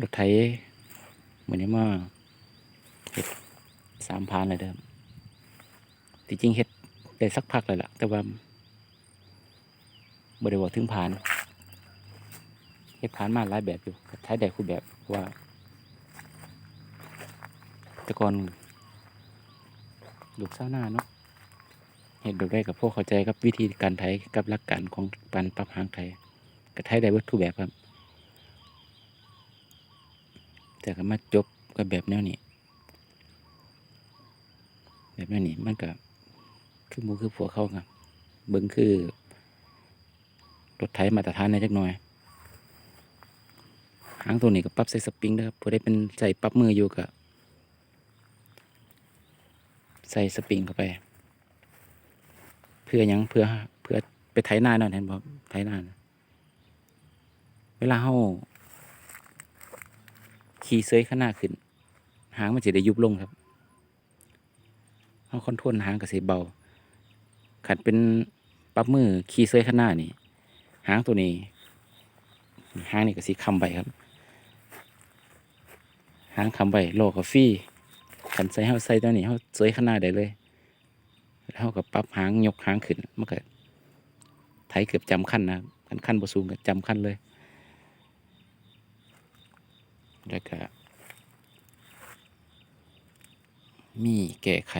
รถไถเหมือนนี้มาเฮ็ดสามพานเลยเดิมที่จริงเฮ็ดได้สักพักเลยล่ะ แต่ว่าบริวาถึงพานเฮ็ดพานมาหลายแบบอยู่ใช้ได้คู่แบบว่าต่ก่อนลูกสาหน้าเนาะเห็นแบบได้กับพวกเข้าใจกับวิธีการไถกับหลักการของการปรับหางไถก็ไถได้เบิดทุแบบครับ แต่ก็มาจบกับแบบแนวนี้ แบบแนวนี้มันก็คือมูคือผัวเข้าครับเบิ้งคือรถไถมาตรฐานในจักหน่อยหางตัวนี้ก็ปรับใส่สปริงนะครับพอได้เป็นใส่ปรับมืออยู่กับใส่สปริงเข้าไป เพื่อยังเพื่อเพื่อไปไถนาเนาะเห็นบ่ไถนานะเวลาเฮา ขี่เซยข้างหน้าขึ้น หางมันจะได้ยุบลงครับเฮาคอนโทรลหางก็สิเบา ขันเป็นปรับมือขี่เซยข้างหน้านี่ หางตัวนี้ หางนี่ก็สิคำไปครับ หางคำไปโลกาฟรีขันใส่เฮาใส่ตัวนี้เฮาเสยข้างหน้าได้เลยแล้วเฮาก็ปรับหางยกหางขึ้นมันก็ไถเกือบจำขั้นนะครับคันขั้นบสูงก็จำขั้นเลย แล้วก็ มีแก้ไข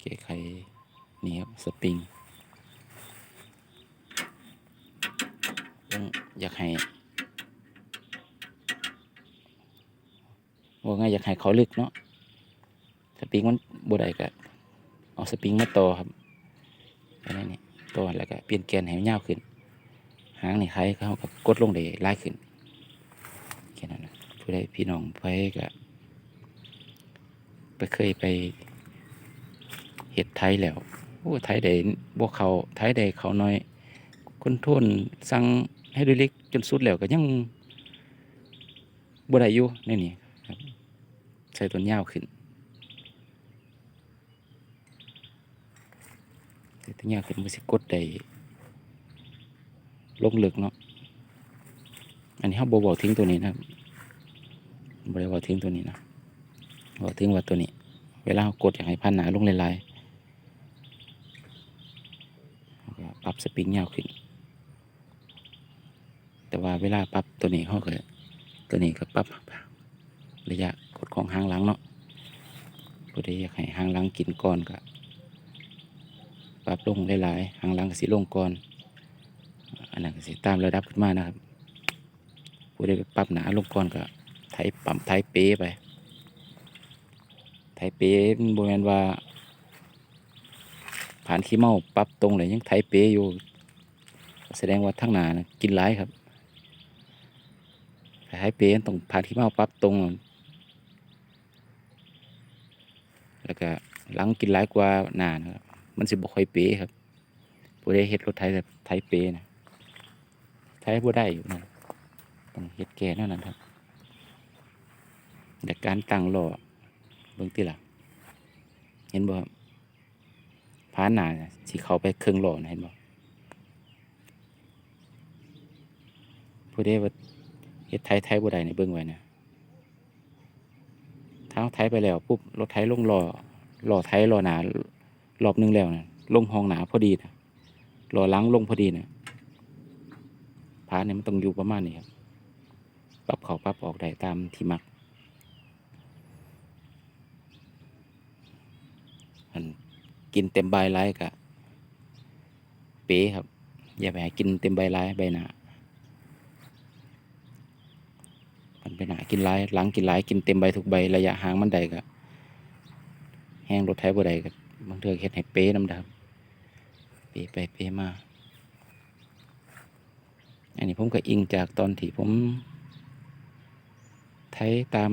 แก้ไข นี่ครับ สปริงต้องอยากให้ว่าไงอยากให้เขาลึกเนาะ สปริงมันบดได้ก็เอาสปริงมาต่อครับอันนี้นี่ต่อแล้วก็เปลี่ยนแกนให้มันยาวขึ้น หางนี่ใครเขาก็กดลงได้หลายขึ้น แค่นั้นนะผู้ใดพี่น้องไปก็ไปเคยไปเห็ดไทยแล้วโอ้ไทยได้บวกเขาไทยได้เขาน้อย คนทุนสั่งให้ด้วยเล็กจนสุดแล้วก็ยังบ่ได้อยู่ในนี่ใส่ต้นยาวขึ้นใส่ต้นยาวขึ้นมันสิกดได้ลงลึกเนาะ นนี้เขาบบอกทิ้งตัวนี้นะบริบอกทิ้งตัวนี้นะบอกทิ้งว่าตัวนี้ เวลาเขากดอยากให้พันหนาลงลายๆเขาก็ปรับสปริงยาวขึ้น แต่ว่าเวลาปรับตัวนี้เขาก็ตัวนี้ก็ปรับระยะกดของหางหลังเนาะผู้ใดอยากให้หางหลังกินก่อนก็ปรับลงหลายๆหางหลังก็สิลงก่อนอันนั้นก็สิตามระดับขึ้นมานะครับ ผู้ใดไปปรับหนาลงก่อนก็ไถปั๊มไถเป๊ไป ไถเป๊มันบริเวณว่าผ่านขี้เมาปรับตรงเลยยังไถเป๊อยู่ แสดงว่าทั้งหนานะกินหลายครับไถเป๊ต้องผ่านขี้เมาปรับตรง แล้วก็หลังกินหลายกว่าหนานะครับมันสิบ่ค่อยเป๊ครับผู้ใดเฮ็ดรถไถแบบไถเป๊นะไถบ่ได้อยู่นะ ต้องเฮ็ดแก่นั่นนะครับแต่การตั้งหล้อเบิ่งติล่ะเห็นบ่ครับพานหนาน่ะสิเข้าไปเครึ่องหล้อนะเห็นบ่ผู้ใดว่าเฮ็ดไถไถบ่ได้นี่เบิ่งไว้นะเท้าไถไปแล้วปุ๊บรถไถลงหล้อหล้อไถล้อหนารอบหนึงแล้วนะลงห้องหนาพอดีนะหล้อหลังลงพอดีนะพาเนี่ยมันต้องอยู่ประมาณนี้ครับ ปรับเขาปรับออกได้ตามที่มักมันกินเต็มใบไร้กะเป๊ครับ อย่าไปหากินเต็มใบไร้ใบหนามันไปหนากินไร้หลังกินไร้กินเต็มใบทุกใบระยะห่างมันใดกะแห้งรถไถบ่ใดกะบางเทื่อเฮ็ดให้เป๊น้ำดำเป๊ไปเป๊มาอันนี้ผมก็อิงจากตอนที่ผม ไทยตาม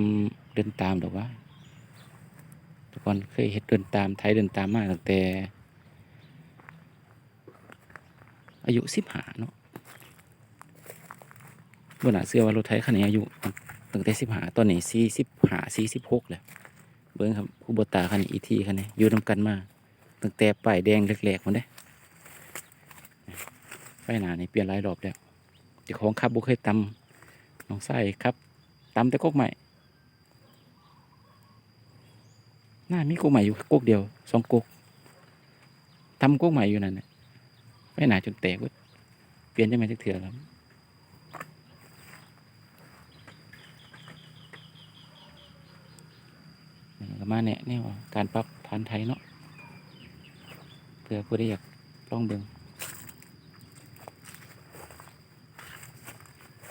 เดินตามหรอกว่าแต่ก่อนเคยเห็ดเดินตามไทยเดินตามมากตั้งแต่ อายุสิบหาเนาะบนหนาเสื้อว่ารถไทยคันนี้อายุตั้งแต่สิบหาตอนนี้สี่สิบหาสี่สิบหกแล้วเบิ้งครับคูโบตาคันนี้อีทีคันนี้อยู่นำกันมาตั้งแต่ป้ายแดงแรกๆมันเด้ป้ายหนานี่เปลี่ยนหลายรอบแล้วเจ้าของขับบุเคยตำน้องไส้ครับ ตำแต่กกใหม่น่ามีกกใหม่อยู่กกเดียวสองกกตำกกใหม่อยู่นั่นน่ะไม่หนาจนแตกเว้ยเปลี่ยนได้ไหมจักเถื่อครับนี่ก็มาเนี่ยนี่ว่าการปรับพันไทยเนาะเพื่อผู้ที่อยากลองเบิ่ง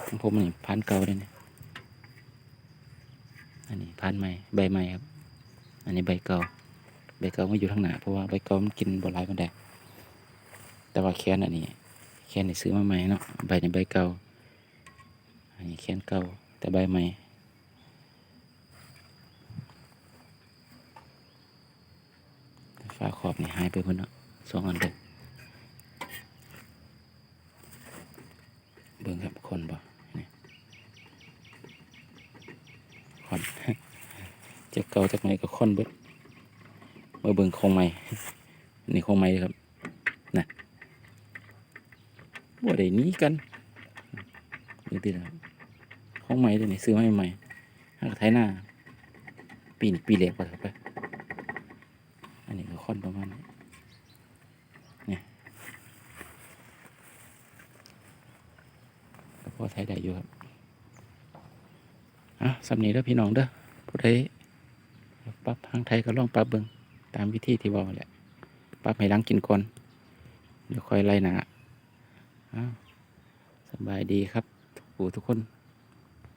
ของผมนี่พันเก่าเลยเนี่ย อันนี้พันใหม่ใบใหม่ครับ อันนี้ใบเก่า ใบเก่าไมาอยู่ทางหน้าเพราะว่าใบเก่ามันกินบลายมันแดดแต่ว่าแคนอันนี้ แคนนี่ซื้อมาใหม่เนาะใบในใบเก่า อันนี้แคนเก่าแต่ใบใหม่ฟ้าขอบนี่หายไปพิ่นเนาะสองอันเลยเบิ่งครับคนบ่นี่คน จะ เก่าจากไหนก็ค่อนเบิดมาเบิ่งของใหม่นี่ของใหม่เด้อครับนะบ่ได้นี้กันเบิ่งติล่ะครงใหม่เด้อนี่ซื้อมาใหม่ๆหักไทยหน้าปีนี้ปีแรกว่าครับไปอันนี้ก็ค่อนประมาณนี้เนี่ยก็พอไทยได้อยู่ครับอะสำนีเด้อพี่น้องเด้อผู้ใด ปรับทางไทยก็ลองปรับเบิงตามวิธีที่บอกแหละปรับให้ล้างกินก่อนเดี๋ยวค่อยไล่หนาสบายดีครับทุกผู้ทุกคน